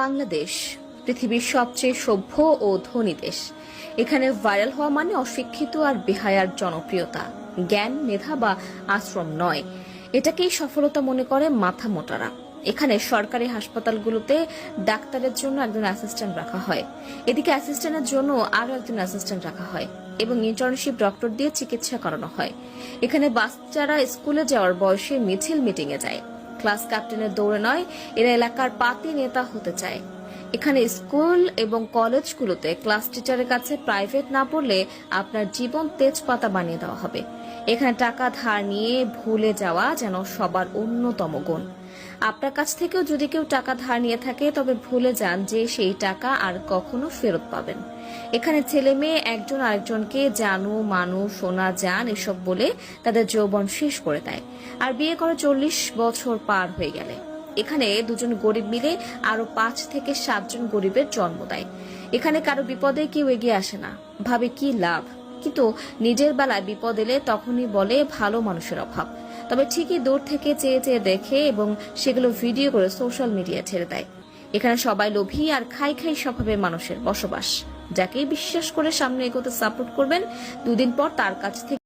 বাংলাদেশ, পৃথিবীর সবচেয়ে সভ্য ও ধনী দেশ। এখানে ভাইরাল হওয়া মানে অশিক্ষিত আর বেহায়ার জনপ্রিয়তা। জ্ঞান, মেধা বা আশ্রম নয়। এটাকেই সফলতা মনে করে মাথা মোটারা। এখানে সরকারি হাসপাতালগুলোতে ডাক্তারের জন্য একজন অ্যাসিস্ট্যান্ট রাখা হয়। এদিকে অ্যাসিস্ট্যান্টের জন্য আরও একজন অ্যাসিস্ট্যান্ট রাখা হয় এবং ইন্টার্নশিপ ডক্টর দিয়ে চিকিৎসা করানো হয়। এখানে বাচ্চারা স্কুলে যাওয়ার বয়সে মিছিল মিটিংয়ে যায়। ক্লাস ক্যাপ্টেনের দৌড়ে নয়, এরা এলাকার পাতি নেতা হতে চায়। এখানে স্কুল এবং কলেজগুলোতে ক্লাস টিচারের কাছে প্রাইভেট না পড়লে আপনার জীবন তেজপাতা বানিয়ে দেওয়া হবে। এখানে টাকা ধার নিয়ে ভুলে যাওয়া যেন সবার অন্যতম গুণ। আপনার কাছ থেকেও যদি কেউ টাকা ধার নিয়ে থাকে, তবে ভুলে যান যে সেই টাকা আর কখনো ফেরত পাবেন। এখানে ছেলে মেয়ে, একজন আরেকজনকে জানু, মানু, সোনা, জান এসব বলে তাদের যৌবন শেষ করে দেয়। আর বিয়ে করে চল্লিশ বছর পার হয়ে গেলে। এখানে দুজন গরিব মিলে আরও পাঁচ থেকে সাতজন গরিবের জন্ম দেয়। এখানে কারও বিপদে কেউ এগিয়ে আসে না। ভাবে কি লাভ? কিন্তু নিজের বেলায় বিপদ এলে তখনই বলে ভালো মানুষের অভাব। তবে ঠিকই দূর থেকে চেয়ে চেয়ে দেখে এবং সেগুলো ভিডিও করে সোশ্যাল মিডিয়া ছেড়ে দেয়। এখানে সবাই লোভী আর খাই খাই স্বভাবের মানুষের বসবাস। যাকে বিশ্বাস করে সামনে এগোতে সাপোর্ট করবেন, দুদিন পর তার কাছ থেকে